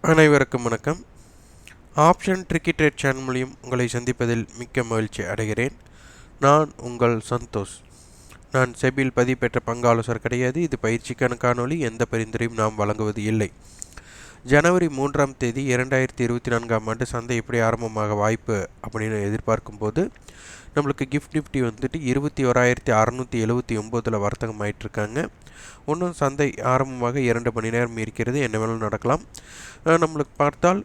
அனைவருக்கும் வணக்கம். Option tricky trade channel மூலியம் உங்களை சந்திப்பதில் மிக்க மகிழ்ச்சி அடைகிறேன். நான் உங்கள் சந்தோஷ். நான் செபியில் பதிவு பெற்ற பங்காலோசர் கிடையாது. இது பயிற்சிக்கான காணொலி எந்த பரிந்துரையும் நாம் வழங்குவது இல்லை. ஜனவரி மூன்றாம் தேதி இரண்டாயிரத்தி இருபத்தி நான்காம் ஆண்டு சந்தை எப்படி ஆரம்பமாக வாய்ப்பு அப்படின்னு எதிர்பார்க்கும்போது நம்மளுக்கு கிஃப்ட் நிஃப்டி வந்துட்டு இருபத்தி ஓராயிரத்தி அறநூற்றி எழுபத்தி ஒம்போதில் வர்த்தகம் ஆயிட்டிருக்காங்க இன்னும் சந்தை ஆரம்பமாக இரண்டு மணி நேரம் இருக்கிறது. என்ன வேணாலும் நடக்கலாம். நம்மளுக்கு பார்த்தால்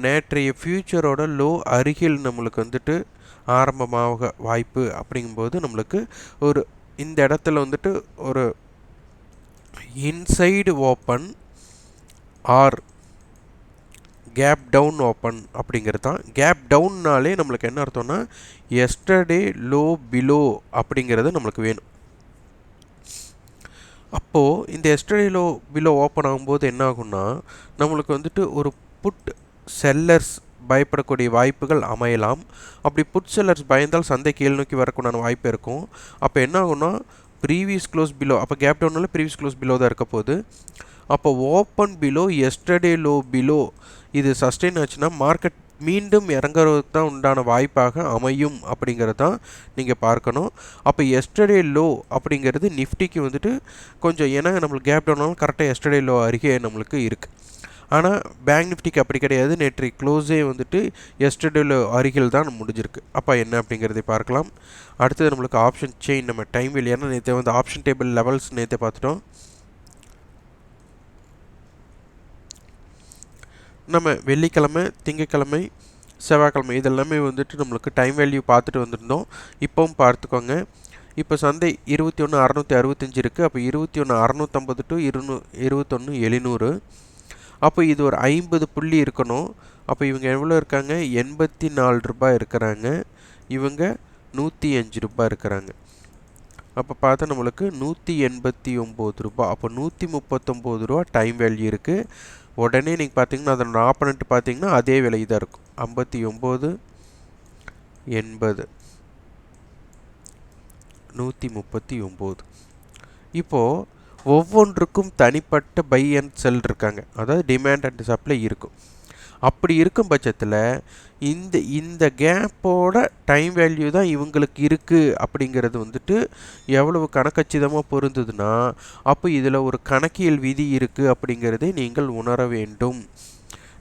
நேற்றைய ஃப்யூச்சரோட லோ அருகில் நம்மளுக்கு வந்துட்டு ஆரம்பமாக வாய்ப்பு அப்படிங்கும்போது நம்மளுக்கு ஒரு இந்த இடத்துல வந்துட்டு ஒரு inside open or gap down open அப்படிங்கிறது தான். கேப் டவுன்னாலே நம்மளுக்கு என்ன அர்த்தம்னா எஸ்டர்டே லோ பிலோ அப்படிங்கிறது நம்மளுக்கு வேணும். அப்போது இந்த எஸ்டர்டே லோ பிலோ ஓப்பன் ஆகும்போது என்ன ஆகும்னா நம்மளுக்கு வந்துட்டு ஒரு புட் செல்லர்ஸ் பயப்படக்கூடிய வாய்ப்புகள் அமையலாம். அப்படி புட் செல்லர்ஸ் பயந்தால் சந்தை கீழ் நோக்கி வரக்கூடான வாய்ப்பு இருக்கும். அப்போ என்ன ஆகும்னா ப்ரீவியஸ் க்ளோஸ் பிலோ அப்போ கேப் டவுனால் ப்ரீவியஸ் க்ளோஸ் பிலோ தான் இருக்க போது அப்போ open below yesterday low below இது சஸ்டெயின் ஆச்சுன்னா மார்க்கெட் மீண்டும் இறங்குறதுக்கு தான் உண்டான வாய்ப்பாக அமையும் அப்படிங்கிறது தான் நீங்கள் பார்க்கணும். அப்போ எஸ்டர்டே லோ அப்படிங்கிறது நிஃப்டிக்கு வந்துட்டு கொஞ்சம் ஏன்னா நம்மளுக்கு கேப் டவுனாலும் கரெக்டாக எஸ்டர்டே லோ அருகே நம்மளுக்கு இருக்குது ஆனால் பேங்க் நிஃப்டிக்கு அப்படி கிடையாது. நேற்று க்ளோஸே வந்துட்டு எஸ்டர்டேல லோ அருகில் தான் முடிஞ்சிருக்கு. அப்போ என்ன அப்படிங்கிறதை பார்க்கலாம். அடுத்தது நம்மளுக்கு ஆப்ஷன் செயின் நம்ம டைம் வெளியான நேற்று வந்து ஆப்ஷன் டேபிள் லெவல்ஸ் நேற்று பார்த்துட்டோம். நம்ம வெள்ளிக்கிழமை திங்கக்கிழமை செவ்வாய்க்கிழமை இதெல்லாமே வந்துட்டு நம்மளுக்கு டைம் வேல்யூ பார்த்துட்டு வந்திருந்தோம். இப்போவும் பார்த்துக்கோங்க. இப்போ சந்தை இருபத்தி ஒன்று அறநூற்றி அறுபத்தஞ்சு இருக்குது அப்போ இருபத்தி ஒன்று அறநூற்றம்பது டு இருநூ இருபத்தொன்று எழுநூறு. அப்போ இது ஒரு ஐம்பது புள்ளி இருக்கணும். அப்போ இவங்க எவ்வளோ இருக்காங்க? எண்பத்தி நாலு ரூபாய் இருக்கிறாங்க. இவங்க நூற்றி அஞ்சு ரூபாய் இருக்கிறாங்க. அப்போ பார்த்தா நம்மளுக்கு நூற்றி எண்பத்தி ஒம்பது ரூபா அப்போ நூற்றி முப்பத்தொம்போது ரூபா டைம் வேல்யூ இருக்குது உடனே நீங்கள் பார்த்தீங்கன்னா அதனோட ஆப்பனண்ட் பார்த்தீங்கன்னா அதே விலை தான் இருக்கும். ஐம்பத்தி ஒம்பது எண்பது. நூற்றி முப்பத்தி ஒம்பது இப்போது ஒவ்வொன்றுக்கும் தனிப்பட்ட பை அண்ட் செல் இருக்காங்க. அதாவது டிமாண்ட் அண்ட் சப்ளை இருக்கும். அப்படி இருக்கும் பட்சத்தில் இந்த இந்த கேப்போட டைம் வேல்யூ தான் இவங்களுக்கு இருக்குது அப்படிங்கிறது வந்துட்டு எவ்வளவு கணக்கச்சிதமாக பொருந்ததுன்னா அப்போ இதில் ஒரு கணக்கியல் விதி இருக்குது அப்படிங்கிறதை நீங்கள் உணர வேண்டும்.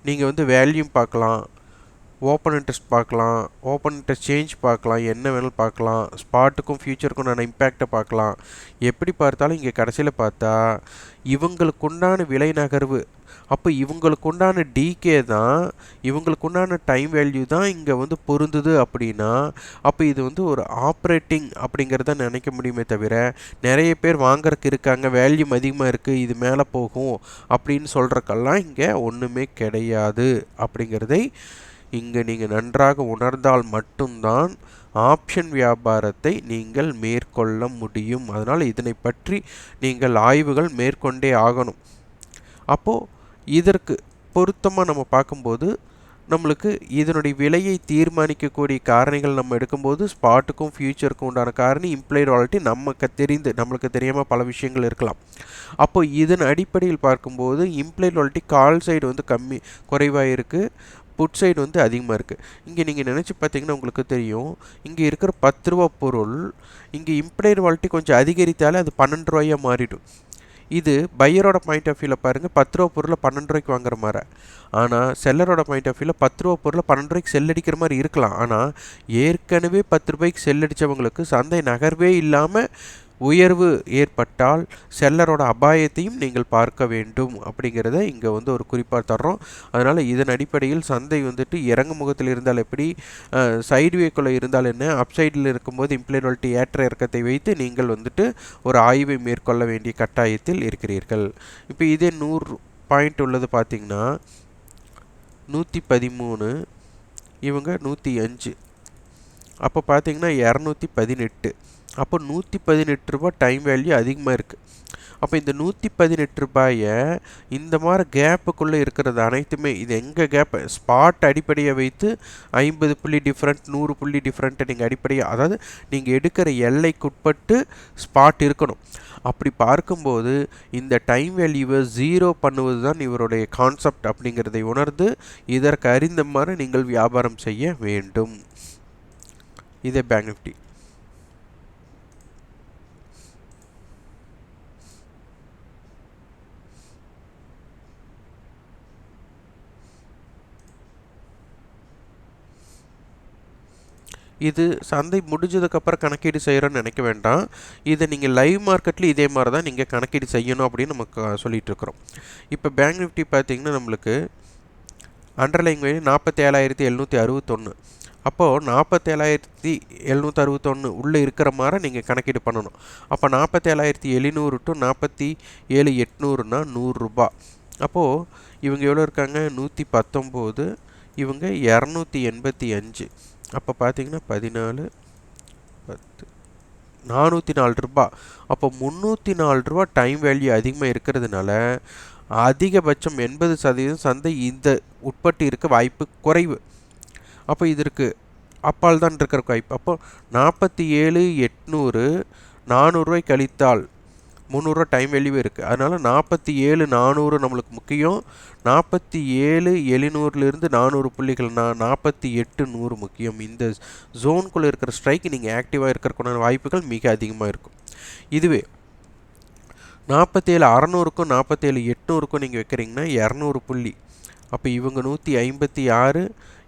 நீங்கள் வந்து வேல்யூம் பார்க்கலாம். ஓப்பன் இன்ட்ரெஸ்ட் பார்க்கலாம். ஓப்பன் இன்ட்ரெஸ்ட் சேஞ்ச் பார்க்கலாம். என்ன வேணாலும் பார்க்கலாம். ஸ்பாட்டுக்கும் ஃப்யூச்சருக்கும் நான் இம்பேக்டை பார்க்கலாம். எப்படி பார்த்தாலும் இங்கே கடைசியில் பார்த்தா இவங்களுக்கு உண்டான விலை நகர்வு. அப்போ இவங்களுக்கு உண்டான டிகே தான் இவங்களுக்கு உண்டான டைம் வேல்யூ தான் இங்கே வந்து பொருந்துது அப்படின்னா அப்போ இது வந்து ஒரு ஆப்ரேட்டிங் அப்படிங்கிறத நினைக்க முடியுமே தவிர நிறைய பேர் வாங்குறதுக்கு இருக்காங்க வேல்யூம் அதிகமாக இருக்குது இது மேலே போகும் அப்படின்னு சொல்கிறக்கெல்லாம் இங்கே ஒன்றுமே கிடையாது அப்படிங்கிறதை இங்கே நீங்கள் நன்றாக உணர்ந்தால் மட்டும்தான் ஆப்ஷன் வியாபாரத்தை நீங்கள் மேற்கொள்ள முடியும். அதனால் இதனை பற்றி நீங்கள் ஆய்வுகள் மேற்கொண்டே ஆகணும். அப்போது இதற்கு பொருத்தமாக நம்ம பார்க்கும்போது நம்மளுக்கு இதனுடைய விலையை தீர்மானிக்கக்கூடிய காரணிகள் நம்ம எடுக்கும்போது ஸ்பாட்டுக்கும் ஃப்யூச்சருக்கும் உண்டான காரணி இம்ப்ளைடு வாலிட்டி நமக்கு தெரிந்து நம்மளுக்கு தெரியாமல் பல விஷயங்கள் இருக்கலாம். அப்போ இதன் அடிப்படையில் பார்க்கும்போது இம்ப்ளைடு வாலிட்டி கால் சைடு வந்து கம்மி குறைவாக இருக்குது புட் சைடு வந்து அதிகமாக இருக்குது இங்கே நீங்கள் நினச்சி பார்த்தீங்கன்னா உங்களுக்கு தெரியும். இங்கே இருக்கிற பத்து ரூபா பொருள் இங்கே இம்ப்ளைட் வாலிட்டி கொஞ்சம் அதிகரித்தாலே அது பன்னெண்டு ரூபாயாக மாறிடும். இது பையரோட பாயிண்ட் ஆஃப் வியூவில் பாருங்கள் பத்து ரூபா பொருளை பன்னெண்டு ரூபாய்க்கு வாங்குற மாதிரி. ஆனால் செல்லரோட பாயிண்ட் ஆஃப் வியூவில் பத்து ரூபா பொருளை பன்னெண்டு ரூபாய்க்கு செல் அடிக்கிற மாதிரி இருக்கலாம். ஆனால் ஏற்கனவே பத்து ரூபாய்க்கு செல் அடித்தவங்களுக்கு சந்தை நகர்வே இல்லாமல் உயர்வு ஏற்பட்டால் செல்லரோட அபாயத்தையும் நீங்கள் பார்க்க வேண்டும் அப்படிங்கிறத இங்கே வந்து ஒரு குறிப்பாக தர்றோம். அதனால் இதன் அடிப்படையில் சந்தை வந்துட்டு இறங்கு முகத்தில் இருந்தால் எப்படி சைடுவேக்குள்ளே இருந்தால் என்ன அப்சைடில் இருக்கும்போது இம்ப்ளைனாலிட்டி ஏற்ற இறக்கத்தை வைத்து நீங்கள் வந்துட்டு ஒரு ஆய்வை மேற்கொள்ள வேண்டிய கட்டாயத்தில் இருக்கிறீர்கள். இப்போ இதே நூறு பாயிண்ட் உள்ளது பார்த்திங்கன்னா நூற்றி பதிமூணு இவங்க நூற்றி அஞ்சு. அப்போ பார்த்தீங்கன்னா இரநூத்தி பதினெட்டு. அப்போ நூற்றி பதினெட்டு ரூபா டைம் வேல்யூ அதிகமாக இருக்குது அப்போ இந்த நூற்றி பதினெட்டு ரூபாயை இந்த மாதிரி கேப்புக்குள்ளே இருக்கிறது அனைத்துமே இது எங்கள் கேப் ஸ்பாட் அடிப்படையை வைத்து ஐம்பது புள்ளி டிஃப்ரெண்ட் நூறு புள்ளி டிஃப்ரெண்ட்டை நீங்கள் அடிப்படையாக அதாவது நீங்கள் எடுக்கிற எல்லைக்குட்பட்டு ஸ்பாட் இருக்கணும். அப்படி பார்க்கும்போது இந்த டைம் வேல்யூவை ஜீரோ பண்ணுவது தான் இவருடைய கான்செப்ட் அப்படிங்கிறதை உணர்ந்து இதற்கு அறிந்த மாதிரி நீங்கள் வியாபாரம் செய்ய வேண்டும். இதே பேங்க் நிஃப்டி இது சந்தை முடிஞ்சதுக்கப்புறம் கணக்கீடு செய்கிறோன்னு நினைக்க வேண்டாம். இதை நீங்கள் லைவ் மார்க்கெட்டில் இதே மாதிரி தான் நீங்கள் கணக்கீடு செய்யணும் அப்படின்னு நம்ம சொல்லிகிட்டு இருக்கிறோம் இப்போ பேங்க் நிஃப்டி பார்த்தீங்கன்னா நம்மளுக்கு அண்டர்லைங் வேலி நாற்பத்தி ஏழாயிரத்தி எழுநூற்றி அறுபத்தொன்று அப்போது நாற்பத்தேழாயிரத்தி எழுநூற்றி அறுபத்தொன்று உள்ளே இருக்கிற மாதிரி நீங்கள் கணக்கீடு பண்ணணும். அப்போ நாற்பத்தேழாயிரத்தி எழுநூறு டு நாற்பத்தி ஏழு எட்நூறுனா நூறுரூபா அப்போது இவங்க எவ்வளோ இருக்காங்க? நூற்றி பத்தொம்போது. இவங்க இரநூத்தி எண்பத்தி அஞ்சு. அப்போ பார்த்தீங்கன்னா பதினாலு பத்து நானூற்றி நாலு ரூபா. அப்போ முந்நூற்றி நாலு ரூபா டைம் வேல்யூ அதிகமாக இருக்கிறதுனால அதிகபட்சம் எண்பது சதவீதம் சந்தை இந்த உட்பட்டு இருக்க வாய்ப்பு குறைவு. அப்போ இதற்கு அப்பால் தான் இருக்கிற வாய்ப்பு. அப்போ நாற்பத்தி ஏழு எட்நூறு நானூறுரூவாய் கழித்தால் முந்நூறுரூவா டைம் வேல்யூ இருக்குது அதனால் நாற்பத்தி ஏழு நானூறு நம்மளுக்கு முக்கியம். நாற்பத்தி ஏழு எழுநூறுலேருந்து நானூறு புள்ளிகள் நான் நாற்பத்தி எட்டு நூறு முக்கியம். இந்த ஜோனுக்குள்ளே இருக்கிற ஸ்ட்ரைக் நீங்கள் ஆக்டிவாக இருக்கிறக்கான வாய்ப்புகள் மிக அதிகமாக இருக்கும். இதுவே நாற்பத்தேழு அறநூறுக்கும் நாற்பத்தேழு எட்நூறுக்கும் நீங்கள் வைக்கிறீங்கன்னா இரநூறு புள்ளி. அப்போ இவங்க நூற்றி ஐம்பத்தி ஆறு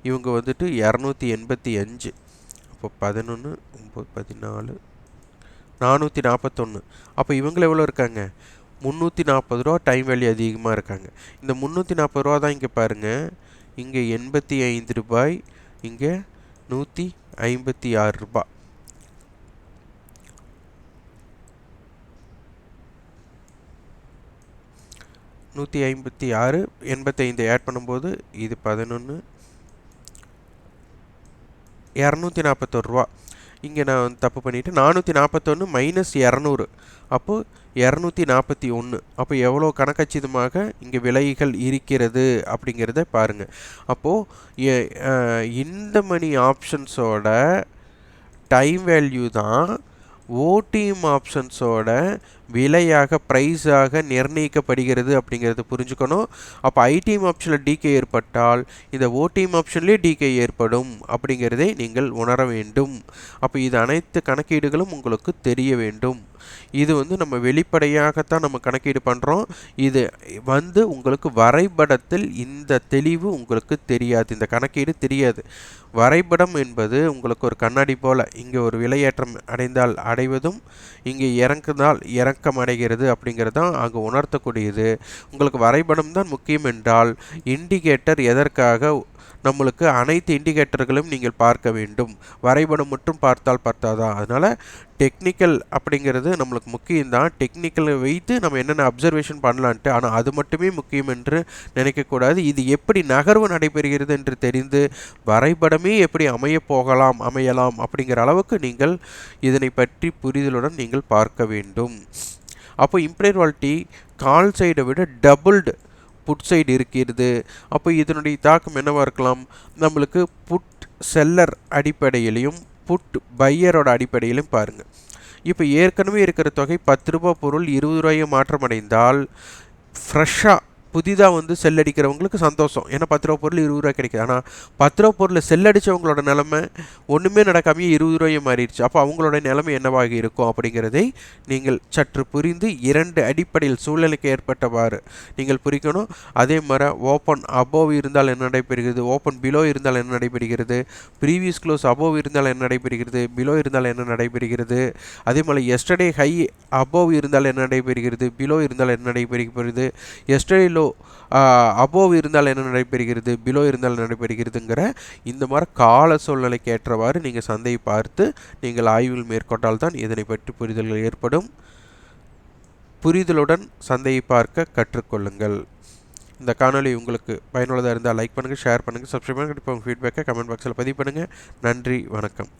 இவங்க வந்துட்டு இரநூத்தி எண்பத்தி அஞ்சு. அப்போ பதினொன்று ஒம்பது பதினாலு நானூற்றி நாற்பத்தொன்று அப்போ இவங்களை எவ்வளோ இருக்காங்க? முந்நூற்றி நாற்பது ரூபா டைம் வேல்யூ அதிகமாக இருக்காங்க. இந்த முந்நூற்றி நாற்பது ரூபா தான் இங்கே பாருங்கள் இங்கே எண்பத்தி ஐந்து ரூபாய் இங்கே நூற்றி ஐம்பத்தி ஆறு ரூபாய் நூற்றி ஐம்பத்தி ஆறு எண்பத்தைந்து ஆட் பண்ணும்போது இது பதினொன்று இரநூத்தி நாற்பத்தொரு ரூபா. இங்கே நான் தப்பு பண்ணிவிட்டு நானூற்றி நாற்பத்தொன்று மைனஸ் இரநூறு. அப்போது இரநூத்தி நாற்பத்தி ஒன்று அப்போ எவ்வளோ கணக்கச்சிதமாக இங்கே விலைகள் இருக்கிறது அப்படிங்கிறத பாருங்கள் அப்போது இந்த மணி ஆப்ஷன்ஸோட டைம் வேல்யூ தான் ஓடிஎம் ஆப்ஷன்ஸோட விலையாக ப்ரைஸாக நிர்ணயிக்கப்படுகிறது அப்படிங்கிறத புரிஞ்சுக்கணும். அப்போ ஐடிஎம் ஆப்ஷனில் டிகே ஏற்பட்டால் இந்த ஓடிஎம் ஆப்ஷன்லேயே டிகே ஏற்படும் அப்படிங்கிறதை நீங்கள் உணர வேண்டும். அப்போ இது அனைத்து கணக்கீடுகளும் உங்களுக்கு தெரிய வேண்டும். இது வந்து நம்ம வெளிப்படையாகத்தான் நம்ம கணக்கீடு பண்ணுறோம் இது வந்து உங்களுக்கு வரைபடத்தில் இந்த தெளிவு உங்களுக்கு தெரியாது. இந்த கணக்கீடு தெரியாது. வரைபடம் என்பது உங்களுக்கு ஒரு கண்ணாடி போல் இங்கே ஒரு விலையேற்றம் அடைந்தால் அடைவதும் இங்கே இறங்குதால் இறக்கம் அடைகிறது அப்படிங்கிறது தான் அங்கே உணர்த்தக்கூடியது. உங்களுக்கு வரைபடம் தான் முக்கியம் என்றால் இண்டிகேட்டர் எதற்காக நம்மளுக்கு அனைத்து இண்டிகேட்டர்களும் நீங்கள் பார்க்க வேண்டும். வரைபடம் மட்டும் பார்த்தால் பார்த்தாதா அதனால் டெக்னிக்கல் அப்படிங்கிறது நம்மளுக்கு முக்கியம்தான். டெக்னிக்கலை வைத்து நம்ம என்னென்ன அப்சர்வேஷன் பண்ணலான்ட்டு ஆனால் அது மட்டுமே முக்கியம் என்று நினைக்கக்கூடாது. இது எப்படி நகர்வு நடைபெறுகிறது என்று தெரிந்து வரைபடமே எப்படி அமைய போகலாம் அமையலாம் அப்படிங்கிற அளவுக்கு நீங்கள் இதனை பற்றி புரிதலுடன் நீங்கள் பார்க்க வேண்டும். அப்போ இம்ப்ரேர் வால்ட்டி கால் சைடை விட டபுள்டு புட் சைடு இருக்கிறது. அப்போ இதனுடைய தாக்கம் என்னவாக இருக்கலாம்? நம்மளுக்கு புட் செல்லர் அடிப்படையிலையும் புட் பையரோட அடிப்படையிலும் பாருங்கள் இப்போ ஏற்கனவே இருக்கிற தொகை பத்து ரூபா பொருள் இருபது ரூபாயை மாற்றமடைந்தால் ஃப்ரெஷ்ஷாக புதிதாக வந்து செல் அடிக்கிறவங்களுக்கு சந்தோஷம். ஏன்னா பத்து ரூபா பொருள் இருபது ரூபா கிடைக்குது. ஆனால் பத்து ரூபா பொருள் செல் அடித்தவங்களோட நிலமை ஒன்றுமே நடக்காமையே இருபது ரூபாயும் மாறிடுச்சு. அப்போ அவங்களோட நிலைமை என்னவாக இருக்கும் அப்படிங்கிறதை நீங்கள் சற்று புரிந்து இரண்டு அடிப்படையில் சூழ்நிலைக்கு ஏற்பட்டவாறு நீங்கள் புரிக்கணும். அதே மாதிரி ஓப்பன் அபோவ் இருந்தால் என்ன நடைபெறுகிறது? ஓப்பன் பிலோ இருந்தால் என்ன நடைபெறுகிறது? ப்ரீவியஸ் க்ளோஸ் அபோவ் இருந்தால் என்ன நடைபெறுகிறது? பிலோ இருந்தால் என்ன நடைபெறுகிறது? அதே மாதிரி எஸ்டர்டே ஹை அபோவ் இருந்தால் என்ன நடைபெறுகிறது? பிலோ இருந்தால் என்ன நடைபெறுகிறது? எஸ்டர்டே லோ அபோவ் uh, இருந்தால் என்ன நடைபெறுகிறது? பிலோ இருந்தால் நடைபெறுகிறதுங்கிற இந்த மாதிரி கால சூழ்நிலைக்கு ஏற்றவாறு நீங்கள் சந்தையை பார்த்து நீங்கள் ஆய்வில் மேற்கொண்டால் தான் இதனை பற்றி புரிதல்கள் ஏற்படும். புரிதலுடன் சந்தையை பார்க்க கற்றுக்கொள்ளுங்கள். இந்த காணொலி உங்களுக்கு பயனுள்ளதாக இருந்தால் லைக் பண்ணுங்கள் ஷேர் பண்ணுங்கள் சப்ஸ்கிரைப் பண்ணுங்கள் இப்போ ஃபீட்பேக்கை கமெண்ட் பாக்ஸில் பதிவு பண்ணுங்கள் நன்றி வணக்கம்.